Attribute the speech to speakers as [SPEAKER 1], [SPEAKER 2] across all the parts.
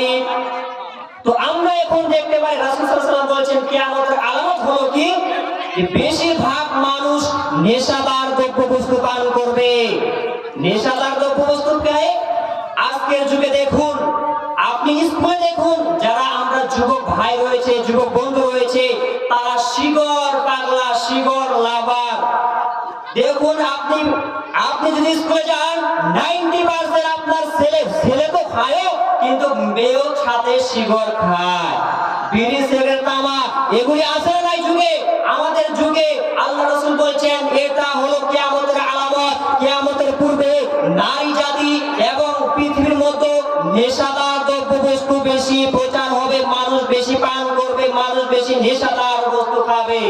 [SPEAKER 1] পারি তো আমরা এখন দেখতে পাই রাসূল সাল্লাল্লাহু আলাইহি ওয়াসাল্লাম বলছেন, কিয়ামতের আলামত হলো কি? বেশিরভাগ মানুষ নেশাদার দ্রব্য বস্তু পান করবে। নেশাদার দ্রব্য বস্তু খায় আজকের যুগে দেখুন, আপনি স্কুলে দেখুন, যারা আমরা যুবক ভাই রয়েছে, যুবক বন্ধু রয়েছে, তারা শিগর পাগলা শিগর লাভার। দেখুন, আপনি আপনি যদি স্কুলে যান নাইনটি পার্সেন্ট আপনার ছেলে ছেলে তো খায় কিন্তু মেয়েও সাথে শিগর খায়। বিড়ি, সিগারেট তামাক এগুলি আছে না যুগে? আমাদের যুগে আল্লাহ রসুল বলছেন, এটা হলো কিয়ামতের আলামত। কিয়ামতের পূর্বে নারী জাতি এবং পৃথিবীর মধ্যে নেশাদার দ্রব্য বস্তু বেশি প্রচার হবে, মানুষ বেশি পান করবে, মানুষ বেশি নেশাদার বস্তু খাবে।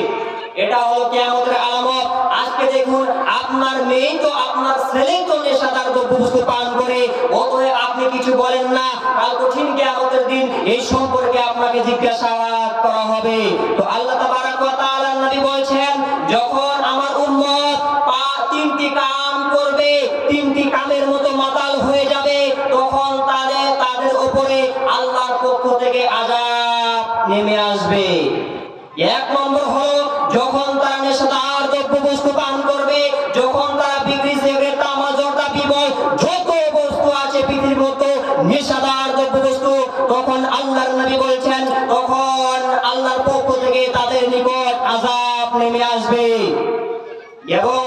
[SPEAKER 1] এটা হলো কিয়ামতের আলামত। আজকে দেখুন, আপনার মেয়ে তো, আপনার ছেলে তো নেশাদার দ্রব্য বস্তু পান করে, অতএব আপনি কিছু বলেন না। কাল কঠিন কিয়ামতের দিন এই সম্পর্কে আপনাকে জিজ্ঞাসাবাদ করা হবে। তো আল্লাহ বলছেন, যখন আমার এক নম্বর হলো, যখন তারা নেশাদার দ্রব্য পান করবে, যখন তারা বিক্রি সিগারেট বস্তু আছে পৃথিবীর মতো বস্তু তখন আল্লাহর নবী বলছেন তখন আল্লাহর পক্ষ থেকে তাদের নিকট আজাব নেমে আসবে এবং